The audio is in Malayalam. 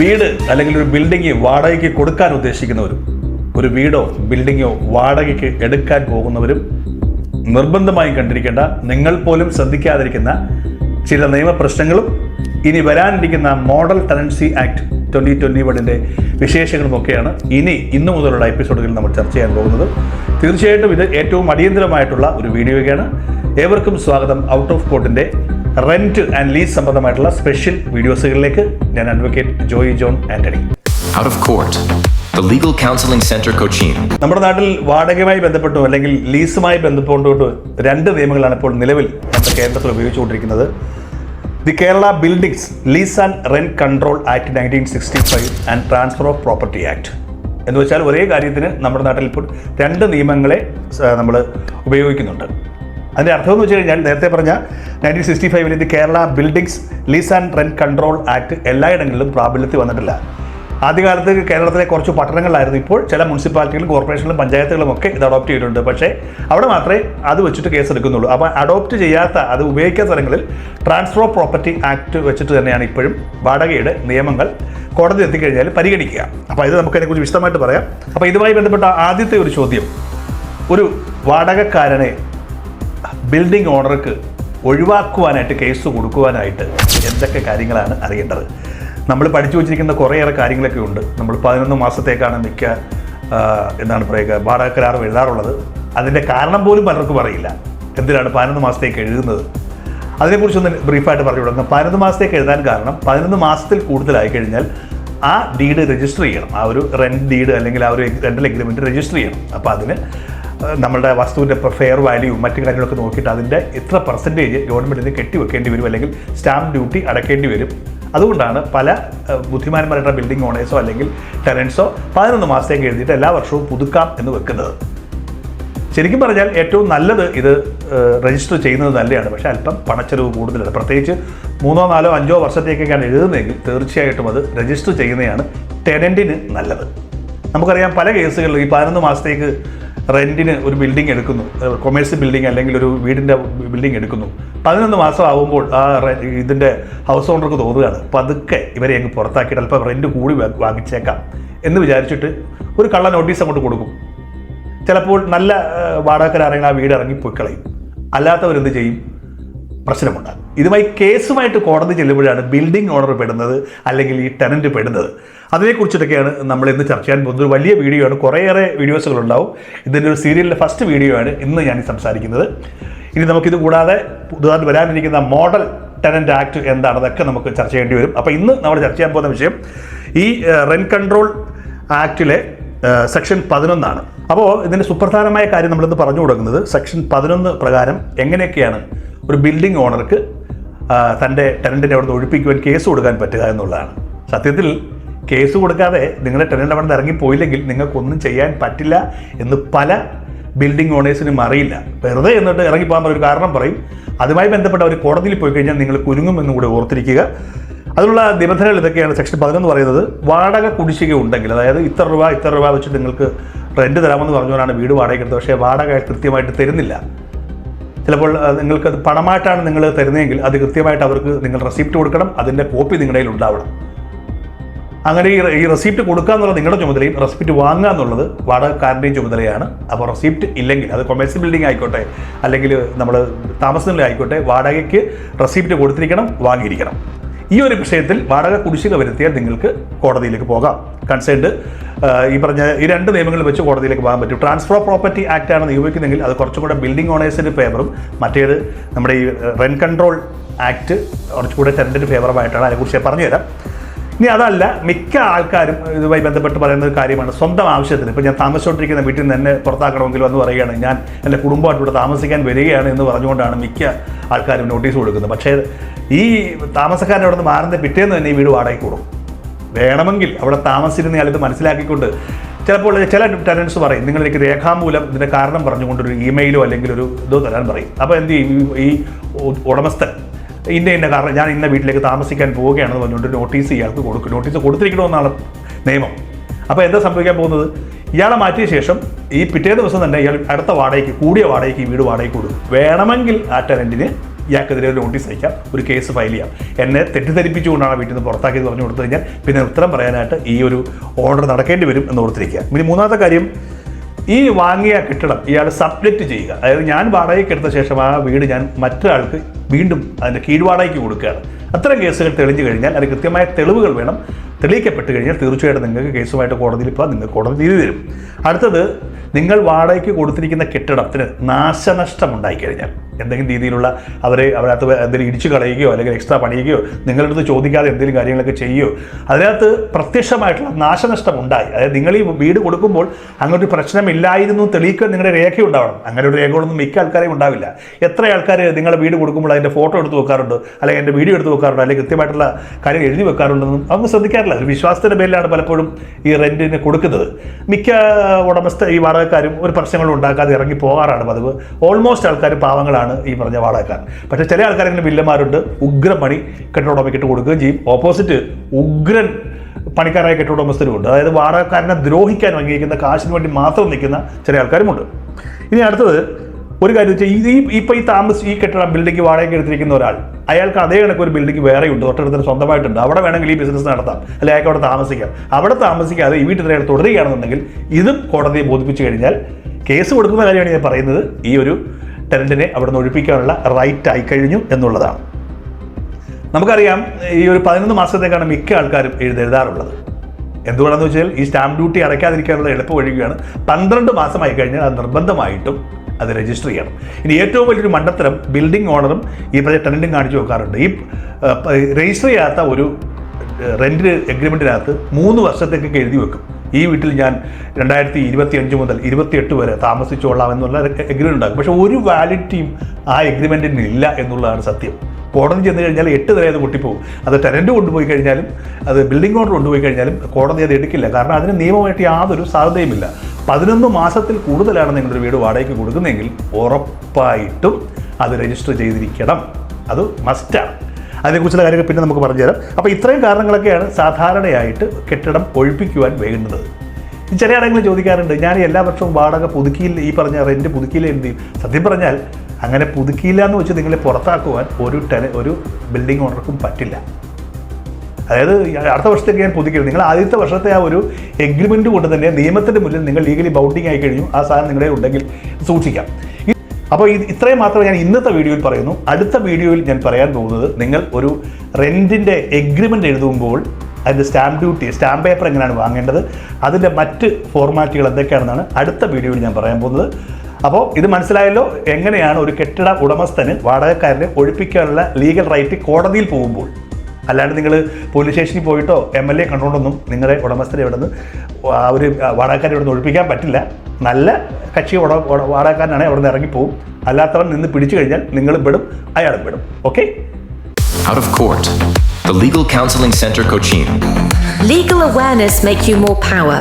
വീട് അല്ലെങ്കിൽ ഒരു ബിൽഡിംഗ് വാടകയ്ക്ക് കൊടുക്കാൻ ഉദ്ദേശിക്കുന്നവരും ഒരു വീടോ ബിൽഡിങ്ങോ വാടകയ്ക്ക് എടുക്കാൻ പോകുന്നവരും നിർബന്ധമായും കണ്ടിരിക്കേണ്ട നിങ്ങൾ പോലും ശ്രദ്ധിക്കാതിരിക്കുന്ന ചില നിയമപ്രശ്നങ്ങളും ഇനി വരാനിരിക്കുന്ന model tenancy act twenty twenty വണ്ണിന്റെ വിശേഷങ്ങളുമൊക്കെയാണ് ഇനി ഇന്നു മുതലുള്ള എപ്പിസോഡുകളിൽ നമ്മൾ ചർച്ച ചെയ്യാൻ പോകുന്നത്. തീർച്ചയായിട്ടും ഇത് ഏറ്റവും അടിയന്തരമായിട്ടുള്ള ഒരു വീഡിയോയ്ക്കാണ് ഏവർക്കും സ്വാഗതം. ഔട്ട് ഓഫ് കോർട്ടിന്റെ റെന്റ് ആൻഡ് ലീസ് സംബന്ധമായിട്ടുള്ള സ്പെഷ്യൽ വീഡിയോസുകളിലേക്ക് ഞാൻ advocate Joy John Antony. The Legal Counseling Center Cochin. നമ്മുടെ നാട്ടിൽ വാടകയുമായി ബന്ധപ്പെട്ടോ അല്ലെങ്കിൽ ലീസുമായി ബന്ധപ്പെട്ടോട്ട് രണ്ട് നിയമങ്ങളാണ് ഇപ്പോൾ നിലവിൽ നമ്മുടെ കേരളത്തിൽ ഉപയോഗിച്ചുകൊണ്ടിരിക്കുന്നത്. The Kerala buildings lease and rent control act nineteen sixty five and transfer of property act എന്ന് വെച്ചാൽ ഒരേ കാര്യത്തിന് നമ്മുടെ നാട്ടിൽ ഇപ്പോൾ രണ്ട് നിയമങ്ങളെ നമ്മൾ ഉപയോഗിക്കുന്നുണ്ട്. അതിന്റെ അർത്ഥം എന്ന് വെച്ച് കഴിഞ്ഞാൽ നേരത്തെ പറഞ്ഞ നയന്റീൻ സിക്സ്റ്റി ഇത് Kerala buildings lease and rent control act എല്ലായിടങ്ങളിലും പ്രാബല്യത്തിൽ വന്നിട്ടില്ല. ആദ്യകാലത്ത് കേരളത്തിലെ കുറച്ച് പട്ടണങ്ങളിലായിരുന്നു ഇപ്പോൾ ചില മുനിസിപ്പാലിറ്റികളും കോർപ്പറേഷനിലും പഞ്ചായത്തുകളും ഒക്കെ ഇത് അഡോപ്റ്റ് ചെയ്തിട്ടുണ്ട്. പക്ഷേ അവിടെ മാത്രമേ അത് വെച്ചിട്ട് കേസ് എടുക്കുന്നുള്ളൂ. അപ്പോൾ അഡോപ്റ്റ് ചെയ്യാത്ത അത് ഉപയോഗിക്കാത്ത സ്ഥലങ്ങളിൽ ട്രാൻസ്ഫർ ഓഫ് പ്രോപ്പർട്ടി ആക്ട് വെച്ചിട്ട് തന്നെയാണ് ഇപ്പോഴും വാടകയുടെ നിയമങ്ങൾ കോടതി എത്തിക്കഴിഞ്ഞാൽ പരിഗണിക്കുക. അപ്പോൾ ഇത് നമുക്ക് അതിനെക്കുറിച്ച് വിശദമായിട്ട് പറയാം. അപ്പോൾ ഇതുമായി ബന്ധപ്പെട്ട ആദ്യത്തെ ഒരു ചോദ്യം. ഒരു വാടകക്കാരനെ ബിൽഡിംഗ് ഓണർക്ക് ഒഴിവാക്കുവാനായിട്ട് കേസ് കൊടുക്കുവാനായിട്ട് എന്തൊക്കെ കാര്യങ്ങളാണ് അറിയേണ്ടത് നമ്മൾ പഠിച്ചു വച്ചിരിക്കുന്ന കുറേയേറെ കാര്യങ്ങളൊക്കെ ഉണ്ട് നമ്മൾ പതിനൊന്ന് മാസത്തേക്കാണ് മിക്ക എന്താണ് പറയുക വാടക കരാർ എഴുതാറുള്ളത് അതിന്റെ കാരണം പോലും പലർക്കും അറിയില്ല എന്തിനാണ് പതിനൊന്ന് മാസത്തേക്ക് എഴുതുന്നത് അതിനെക്കുറിച്ചൊന്ന് ബ്രീഫായിട്ട് പറഞ്ഞു കൊടുക്കുക പതിനൊന്ന് മാസത്തേക്ക് എഴുതാൻ കാരണം പതിനൊന്ന് മാസത്തിൽ കൂടുതലായി കഴിഞ്ഞാൽ ആ ഡീഡ് രജിസ്റ്റർ ചെയ്യണം ആ ഒരു റെന്റ് ഡീഡ് അല്ലെങ്കിൽ ആ ഒരു റെന്റൽ എഗ്രിമെന്റ് രജിസ്റ്റർ ചെയ്യണം അപ്പോൾ അതിന് ഏഹ്, നമ്മുടെ വസ്തുവിന്റെ ഫെയർ വാല്യൂ മറ്റു കാര്യങ്ങളൊക്കെ നോക്കിയിട്ട് അതിന്റെ എത്ര പെർസെന്റേജ് ഗവൺമെന്റിന് കെട്ടിവെക്കേണ്ടി വരും അല്ലെങ്കിൽ സ്റ്റാമ്പ് ഡ്യൂട്ടി അടയ്ക്കേണ്ടി വരും. അതുകൊണ്ടാണ് പല ബുദ്ധിമാന്മാരുടെ ബിൽഡിംഗ് ഓണേഴ്സോ അല്ലെങ്കിൽ ടെനൻസോ പതിനൊന്ന് മാസത്തേക്ക് എഴുതിയിട്ട് എല്ലാ വർഷവും പുതുക്കാം എന്ന് വെക്കുന്നത്. ശരിക്കും പറഞ്ഞാൽ ഏറ്റവും നല്ലത് ഇത് രജിസ്റ്റർ ചെയ്യുന്നത് നല്ലതാണ് പക്ഷേ അല്പം പണച്ചെലവ് കൂടുതലാണ്. പ്രത്യേകിച്ച് മൂന്നോ നാലോ അഞ്ചോ വർഷത്തേക്കൊക്കെയാണ് എഴുതുന്നതെങ്കിൽ തീർച്ചയായിട്ടും അത് രജിസ്റ്റർ ചെയ്യുന്നതാണ് ടെനന്റിന് നല്ലത്. നമുക്കറിയാം പല കേസുകളിലും ഈ പതിനൊന്ന് മാസത്തേക്ക് റെന്റിന് ഒരു ബിൽഡിംഗ് എടുക്കുന്നു. കൊമേഴ്സ്യൽ ബിൽഡിംഗ് അല്ലെങ്കിൽ ഒരു വീടിന്റെ ബിൽഡിംഗ് എടുക്കുന്നു. പതിനൊന്ന് മാസം ആകുമ്പോൾ ആ ഇതിന്റെ ഹൗസ് ഓണർക്ക് തോന്നുകയാണ് പതുക്കെ ഇവരെ അങ്ങ് പുറത്താക്കിയിട്ട് അല്പം റെന്റ് കൂടി വാങ്ങിച്ചേക്കാം. എന്ന് വിചാരിച്ചിട്ട് ഒരു കള്ള നോട്ടീസ് അങ്ങോട്ട് കൊടുക്കും. ചിലപ്പോൾ നല്ല വാടകക്കാരാണെങ്കിൽ ആ വീട് ഇറങ്ങി പൊയ്ക്കളയും കളയും. അല്ലാത്തവരെന്ത് ചെയ്യും? പ്രശ്നമുണ്ടാകും. ഇതുമായി കേസുമായിട്ട് കോടതി ചെല്ലുമ്പോഴാണ് ബിൽഡിംഗ് ഓണർ പെടുന്നത് അല്ലെങ്കിൽ ഈ ടെനന്റ് പെടുന്നത്. അതിനെക്കുറിച്ചിട്ടൊക്കെയാണ് നമ്മൾ ഇന്ന് ചർച്ച ചെയ്യാൻ പോകുന്നത്. ഒരു വലിയ വീഡിയോ ആണ്. കുറേയേറെ വീഡിയോസുകളുണ്ടാവും ഇതിന്റെ ഒരു സീരിയലിന്റെ ഫസ്റ്റ് വീഡിയോ ആണ് ഇന്ന് ഞാൻ സംസാരിക്കുന്നത്. ഇനി നമുക്കിത് കൂടാതെ പുതുതായിട്ട് വരാനിരിക്കുന്ന മോഡൽ ടെനന്റ് ആക്ട് എന്താണെന്നൊക്കെ നമുക്ക് ചർച്ച ചെയ്യേണ്ടി വരും. അപ്പോൾ ഇന്ന് നമ്മൾ ചർച്ച ചെയ്യാൻ പോകുന്ന വിഷയം ഈ റെൻ കൺട്രോൾ ആക്റ്റിലെ സെക്ഷൻ പതിനൊന്നാണ്. അപ്പോൾ ഇതിന്റെ സുപ്രധാനമായ കാര്യം നമ്മളിന്ന് പറഞ്ഞു കൊടുക്കുന്നത് സെക്ഷൻ പതിനൊന്ന് പ്രകാരം എങ്ങനെയൊക്കെയാണ് ഒരു ബിൽഡിംഗ് ഓണർക്ക് തന്റെ ടെനന്റിനെ അവിടുന്ന് ഒഴിപ്പിക്കുവാൻ കേസ് കൊടുക്കാൻ പറ്റുക എന്നുള്ളതാണ്. സത്യത്തിൽ കേസ് കൊടുക്കാതെ നിങ്ങളുടെ ടെനന്റ് അവിടെ നിന്ന് ഇറങ്ങിപ്പോയില്ലെങ്കിൽ നിങ്ങൾക്കൊന്നും ചെയ്യാൻ പറ്റില്ല എന്ന് പല ബിൽഡിംഗ് ഓണേഴ്സിനും അറിയില്ല. വെറുതെ എന്നിട്ട് ഇറങ്ങിപ്പോകാൻ ഒരു കാരണം പറയും. അതുമായി ബന്ധപ്പെട്ട ഒരു കോടതിയിൽ പോയി കഴിഞ്ഞാൽ നിങ്ങൾ കുരുങ്ങുമെന്നും കൂടി ഓർത്തിരിക്കുക. അതിനുള്ള നിബന്ധനകൾ ഇതൊക്കെയാണ്. സെക്ഷൻ പതിനൊന്ന് പറയുന്നത് വാടക കുടിശ്ശിക ഉണ്ടെങ്കിൽ അതായത് ഇത്ര രൂപ ഇത്ര രൂപ വെച്ച് നിങ്ങൾക്ക് റെന്റ് തരാമെന്ന് പറഞ്ഞുകൊണ്ടാണ് വീട് വാടക എടുത്തത്. പക്ഷേ വാടക കൃത്യമായിട്ട് തരുന്നില്ല. ചിലപ്പോൾ നിങ്ങൾക്ക് പണമായിട്ടാണ് നിങ്ങൾ തരുന്നതെങ്കിൽ അത് കൃത്യമായിട്ട് അവർക്ക് നിങ്ങൾ റെസിപ്റ്റ് കൊടുക്കണം അതിന്റെ കോപ്പി നിങ്ങളുടെ കയ്യിൽ ഉണ്ടാവണം. അങ്ങനെ ഈ ഈ റെസിപ്റ്റ് കൊടുക്കുക എന്നുള്ളത് നിങ്ങളുടെ ചുമതലയും റെസിപ്റ്റ് വാങ്ങുക എന്നുള്ളത് വാടകക്കാരന്റെയും ചുമതലയാണ്. അപ്പോൾ റെസിപ്റ്റ് ഇല്ലെങ്കിൽ അത് കൊമേഴ്സ്യൽ ബിൽഡിംഗ് ആയിക്കോട്ടെ അല്ലെങ്കിൽ നമ്മൾ താമസത്തിലായിക്കോട്ടെ വാടകയ്ക്ക് റെസിപ്റ്റ് കൊടുത്തിരിക്കണം വാങ്ങിയിരിക്കണം. ഈ ഒരു വിഷയത്തിൽ വാടക കുടിശ്ശിക വരുത്തിയാൽ നിങ്ങൾക്ക് കോടതിയിലേക്ക് പോകാം. കൺസേൺഡ് ഈ പറഞ്ഞ ഈ രണ്ട് നിയമങ്ങൾ വെച്ച് കോടതിയിലേക്ക് പോകാൻ പറ്റും. ട്രാൻസ്ഫർ ഓഫ് പ്രോപ്പർട്ടി ആക്ട് ആണ് നിയോഗിക്കുന്നതെങ്കിൽ അത് കുറച്ചും കൂടെ ബിൽഡിംഗ് ഓണേഴ്സിന്റെ ഫേവറും മറ്റേത് നമ്മുടെ ഈ റെന്റ് കൺട്രോൾ ആക്ട് കുറച്ചുകൂടെ ടെൻഡിന്റെ ഫേവറുമായിട്ടാണ് അതിനെക്കുറിച്ച് പറഞ്ഞുതരാം. ഇനി അതല്ല മിക്ക ആൾക്കാരും ഇതുമായി ബന്ധപ്പെട്ട് പറയുന്ന ഒരു കാര്യമാണ്. സ്വന്തം ആവശ്യത്തിന്. ഇപ്പോൾ ഞാൻ താമസിച്ചുകൊണ്ടിരിക്കുന്ന വീട്ടിൽ നിന്ന് എന്നെ പുറത്താക്കണമെങ്കിൽ എന്ന് പറയുകയാണ് ഞാൻ എന്റെ കുടുംബമായിട്ട് ഇവിടെ താമസിക്കാൻ വരികയാണ് എന്ന് പറഞ്ഞുകൊണ്ടാണ് മിക്ക ആൾക്കാരും നോട്ടീസ് കൊടുക്കുന്നത്. പക്ഷേ ഈ താമസക്കാരൻ അവിടെ നിന്ന് മാറുന്ന പിറ്റേന്ന് തന്നെ ഈ വീട് വാടകയ്ക്ക് വേണമെങ്കിൽ അവിടെ താമസിച്ചിരുന്ന ആളിത് മനസ്സിലാക്കിക്കൊണ്ട് ചിലപ്പോൾ ചില ടെനൻസ് പറയും നിങ്ങൾ എനിക്ക് രേഖാമൂലം ഇതിന്റെ കാരണം പറഞ്ഞുകൊണ്ടൊരു ഇമെയിലോ അല്ലെങ്കിൽ ഒരു ഇതോ തരാൻ പറയും. അപ്പോൾ എന്ത് ചെയ്യും? ഈ ഉടമസ്ഥൻ ഇന്ന ഇന്ന കാരണം ഞാൻ ഇന്ന വീട്ടിലേക്ക് താമസിക്കാൻ പോവുകയാണെന്ന് പറഞ്ഞുകൊണ്ട് നോട്ടീസ് ഇയാൾക്ക് കൊടുക്കും നോട്ടീസ് കൊടുത്തിരിക്കണമെന്നാണ് നിയമം. അപ്പോൾ എന്താ സംഭവിക്കാൻ പോകുന്നത്? ഇയാളെ മാറ്റിയ ശേഷം ഈ പിറ്റേ ദിവസം തന്നെ ഇയാൾ അടുത്ത വാടകയ്ക്ക് കൂടിയ വാടകയ്ക്ക് വീട് വാടകയ്ക്ക് കൊടുക്കും. വേണമെങ്കിൽ ആ ടെനന്റിന് ഇയാൾക്കെതിരെ ഒരു നോട്ടീസ് അയക്കാം ഒരു കേസ് ഫയൽ ചെയ്യാം. എന്നെ തെറ്റിദ്ധരിപ്പിച്ചുകൊണ്ടാണ് വീട്ടിൽ നിന്ന് പുറത്താക്കിയത് പറഞ്ഞു കൊടുത്തു കഴിഞ്ഞാൽ പിന്നെ ഉത്തരം പറയാനായിട്ട് ഈ ഒരു ഓർഡർ നടക്കേണ്ടി വരും എന്ന് ഓർത്തിരിക്കുക. ഇനി മൂന്നാമത്തെ കാര്യം ഈ വാങ്ങിയ കെട്ടിടം ഇയാൾ സബ്ജക്റ്റ് ചെയ്യുക. അതായത് ഞാൻ വാടകയ്ക്ക് എടുത്ത ശേഷം ആ വീട് ഞാൻ മറ്റൊരാൾക്ക് വീണ്ടും അതിന്റെ കീഴ്വാടകയ്ക്ക് കൊടുക്കുകയാണ്. അത്തരം കേസുകൾ തെളിഞ്ഞു കഴിഞ്ഞാൽ അത് കൃത്യമായ തെളിവുകൾ വേണം. തെളിയിക്കപ്പെട്ട് കഴിഞ്ഞാൽ തീർച്ചയായിട്ടും നിങ്ങൾക്ക് കേസുമായിട്ട് കോടതിയിൽ പോകാൻ നിങ്ങൾക്ക് കോടതി തിരി തരും. അടുത്തത് നിങ്ങൾ വാടകയ്ക്ക് കൊടുത്തിരിക്കുന്ന കെട്ടിടത്തിന് നാശനഷ്ടം ഉണ്ടായിക്കഴിഞ്ഞാൽ എന്തെങ്കിലും രീതിയിലുള്ള അവരെ അവരകത്ത് എന്തെങ്കിലും ഇടിച്ചു കളയുകയോ അല്ലെങ്കിൽ എക്സ്ട്രാ പണിയുകയോ നിങ്ങളുടെ അടുത്ത് ചോദിക്കാതെ എന്തെങ്കിലും കാര്യങ്ങളൊക്കെ ചെയ്യുകയോ അതിനകത്ത് പ്രത്യക്ഷമായിട്ടുള്ള നാശനഷ്ടം ഉണ്ടായി അതായത് നിങ്ങൾ ഈ വീട് കൊടുക്കുമ്പോൾ അങ്ങോട്ട് പ്രശ്നമില്ലായിരുന്നു തെളിയിക്കാൻ നിങ്ങളുടെ രേഖ ഉണ്ടാവണം. അങ്ങനെ ഒരു രേഖകളൊന്നും മിക്ക ആൾക്കാരെയും ഉണ്ടാവില്ല. എത്ര ആൾക്കാർ നിങ്ങളുടെ വീട് കൊടുക്കുമ്പോൾ അതിന്റെ ഫോട്ടോ എടുത്ത് വെക്കാറുണ്ട് അല്ലെങ്കിൽ എന്റെ വീഡിയോ എടുത്ത് വെക്കാറുണ്ട് അല്ലെങ്കിൽ കൃത്യമായിട്ടുള്ള കാര്യം എഴുതി വെക്കാറുണ്ടെന്നും അതൊന്നും ശ്രദ്ധിക്കാറില്ല. ഒരു വിശ്വാസത്തിന്റെ പേരിലാണ് പലപ്പോഴും ഈ റെന്റിന് കൊടുക്കുന്നത്. മിക്ക ഉടമസ്ഥ ഈ വാടകക്കാരും ഒരു പ്രശ്നങ്ങളും ഉണ്ടാക്കാതെ ഇറങ്ങി പോകാറാണ് പതിവ്. ഓൾമോസ്റ്റ് ആൾക്കാർ പാവങ്ങളാണ്. ഈ പറഞ്ഞ വാടകക്കാർ പക്ഷേ ചില ആൾക്കാരെങ്കിലും വില്ലന്മാരുണ്ട് ഉഗ്രൻ പണി കെട്ടിട ഉടമയ്ക്കിട്ട് കൊടുക്കുകയും ചെയ്യും. ഓപ്പോസിറ്റ് ഉഗ്രൻ പണിക്കാരായ കെട്ടിട ഉടമസ്ഥരുമുണ്ട് അതായത് വാടകക്കാരനെ ദ്രോഹിക്കാൻ അംഗീകരിക്കുന്ന കാശിന് വേണ്ടി മാത്രം നിൽക്കുന്ന ചില ആൾക്കാരുമുണ്ട്. ഇനി അടുത്തത് ഒരു കാര്യം വെച്ചാൽ ഈ ഇപ്പോൾ ഈ താമസ ഈ കെട്ടിടം ബിൽഡിംഗ് വാടകയ്ക്ക് എടുത്തിരിക്കുന്ന ഒരാൾ അയാൾക്ക് അതേ കണക്ക് ഒരു ബിൽഡിംഗ് വേറെ ഉണ്ട് തൊട്ടടുത്തിന് സ്വന്തമായിട്ടുണ്ട്. അവിടെ വേണമെങ്കിൽ ഈ ബിസിനസ് നടത്താം. അല്ലെങ്കിൽ അയാൾക്ക് അവിടെ താമസിക്കാം. അവിടെ താമസിക്കാതെ ഈ വീട്ടിൽ അയാൾ തുടരുകയാണെന്നുണ്ടെങ്കിൽ ഇതും കോടതിയെ ബോധിപ്പിച്ചു കഴിഞ്ഞാൽ കേസ് കൊടുക്കുന്ന കാര്യമാണ് ഞാൻ പറയുന്നത്. ഈ ഒരു ടെനന്റിനെ അവിടെ നിന്ന് ഒഴിപ്പിക്കാനുള്ള റൈറ്റ് ആയി കഴിഞ്ഞു എന്നുള്ളതാണ്. നമുക്കറിയാം ഈ ഒരു പതിനൊന്ന് മാസത്തേക്കാണ് മിക്ക ആൾക്കാരും എഴുതെഴുതാറുള്ളത്. എന്തുകൊണ്ടാണെന്ന് വെച്ചാൽ ഈ സ്റ്റാമ്പ് ഡ്യൂട്ടി അടയ്ക്കാതിരിക്കാനുള്ള എളുപ്പ വഴിയാണ് പന്ത്രണ്ട് മാസമായി കഴിഞ്ഞാൽ അത് നിർബന്ധമായിട്ടും അത് രജിസ്റ്റർ ചെയ്യണം. ഇനി ഏറ്റവും വലിയൊരു മണ്ടത്തരം ബിൽഡിംഗ് ഓണറും ഈ പറഞ്ഞ ടെനന്റും കാണിച്ചു വെക്കാറുണ്ട്. ഈ രജിസ്റ്റർ ചെയ്യാത്ത ഒരു റെന്റ് എഗ്രിമെന്റിനകത്ത് മൂന്ന് വർഷത്തേക്കൊക്കെ എഴുതി വെക്കും. ഈ വീട്ടിൽ ഞാൻ രണ്ടായിരത്തി ഇരുപത്തി അഞ്ച് മുതൽ ഇരുപത്തിയെട്ട് വരെ താമസിച്ചോളാം എന്നുള്ള എഗ്രിമെന്റ് ഉണ്ടാകും പക്ഷേ ഒരു വാലിഡിറ്റിയും ആ എഗ്രിമെന്റിന് ഇല്ല എന്നുള്ളതാണ് സത്യം. കോടതി ചെന്ന് കഴിഞ്ഞാൽ എട്ട് തരം അത് പൊട്ടിപ്പോകും. അത് ടെനന്റ് കൊണ്ടുപോയി കഴിഞ്ഞാലും അത് ബിൽഡിംഗ് ഓണർ കൊണ്ടുപോയി കഴിഞ്ഞാലും കോടതി അത് എടുക്കില്ല. കാരണം അതിന് നിയമമായിട്ട് യാതൊരു സാധ്യതയുമില്ല. പതിനൊന്ന് മാസത്തിൽ കൂടുതലാണ് നിങ്ങളുടെ വീട് വാടകയ്ക്ക് കൊടുക്കുന്നതെങ്കിൽ ഉറപ്പായിട്ടും അത് രജിസ്റ്റർ ചെയ്തിരിക്കണം. അത് മസ്റ്റാണ് അതിനെക്കുറിച്ചുള്ള കാര്യങ്ങൾ പിന്നെ നമുക്ക് പറഞ്ഞുതരാം അപ്പോൾ ഇത്രയും കാരണങ്ങളൊക്കെയാണ് സാധാരണയായിട്ട് കെട്ടിടം ഒഴിപ്പിക്കുവാൻ വേണ്ടുന്നത് ചില ആരെങ്കിലും ചോദിക്കാറുണ്ട് ഞാൻ എല്ലാ വർഷവും വാടക പുതുക്കിയില്ല ഈ പറഞ്ഞ റെന്റ് പുതുക്കിയില്ല എന്ത് ചെയ്യും? സത്യം പറഞ്ഞാൽ അങ്ങനെ പുതുക്കിയില്ല എന്ന് വെച്ച് നിങ്ങളെ പുറത്താക്കുവാൻ ഒരു ടെന ഒരു ബിൽഡിംഗ് ഓണർക്കും പറ്റില്ല. അതായത് അടുത്ത വർഷത്തേക്ക് ഞാൻ പുതുക്കിയത്. നിങ്ങൾ ആദ്യത്തെ വർഷത്തെ ആ ഒരു എഗ്രിമെന്റ് കൊണ്ട് തന്നെ നിയമത്തിന്റെ മുന്നിൽ നിങ്ങൾ ലീഗലി ബൗണ്ടിങ് ആയി കഴിഞ്ഞു. ആ സാധനം നിങ്ങളുടെ ഉണ്ടെങ്കിൽ സൂക്ഷിക്കാം. അപ്പോൾ ഇത് ഇത്രയും മാത്രമേ ഞാൻ ഇന്നത്തെ വീഡിയോയിൽ പറയുന്നു. അടുത്ത വീഡിയോയിൽ ഞാൻ പറയാൻ പോകുന്നത് നിങ്ങൾ ഒരു റെന്റിന്റെ എഗ്രിമെന്റ് എഴുതുമ്പോൾ അതിന്റെ സ്റ്റാമ്പ് ഡ്യൂട്ടി സ്റ്റാമ്പ് പേപ്പർ എങ്ങനെയാണ് വാങ്ങേണ്ടത് അതിന്റെ മറ്റ് ഫോർമാറ്റുകൾ എന്തൊക്കെയാണെന്നാണ് അടുത്ത വീഡിയോയിൽ ഞാൻ പറയാൻ പോകുന്നത്. അപ്പോൾ ഇത് മനസ്സിലായല്ലോ എങ്ങനെയാണ് ഒരു കെട്ടിട ഉടമസ്ഥന് വാടകക്കാരനെ ഒഴിപ്പിക്കാനുള്ള ലീഗൽ റൈറ്റ് കോടതിയിൽ പോകുമ്പോൾ. അല്ലാണ്ട് നിങ്ങൾ പോലീസ് സ്റ്റേഷനിൽ പോയിട്ടോ എം എൽ എ കണ്ടുകൊണ്ടൊന്നും നിങ്ങളുടെ ഉടമസ്ഥരെ ഇവിടെ നിന്ന് ആ ഒരു വാടകക്കാരെ ഇവിടെ നിന്ന് ഒഴിപ്പിക്കാൻ പറ്റില്ല നല്ല കക്ഷി ഉട വാടകക്കാരനാണെങ്കിൽ അവിടെ നിന്ന് ഇറങ്ങിപ്പോവും അല്ലാത്തവൻ നിന്ന് പിടിച്ചു കഴിഞ്ഞാൽ നിങ്ങളും പെടും അയാളും പെടും okay Out of court. The Legal Counseling Center Cochin. Legal awareness make you more power.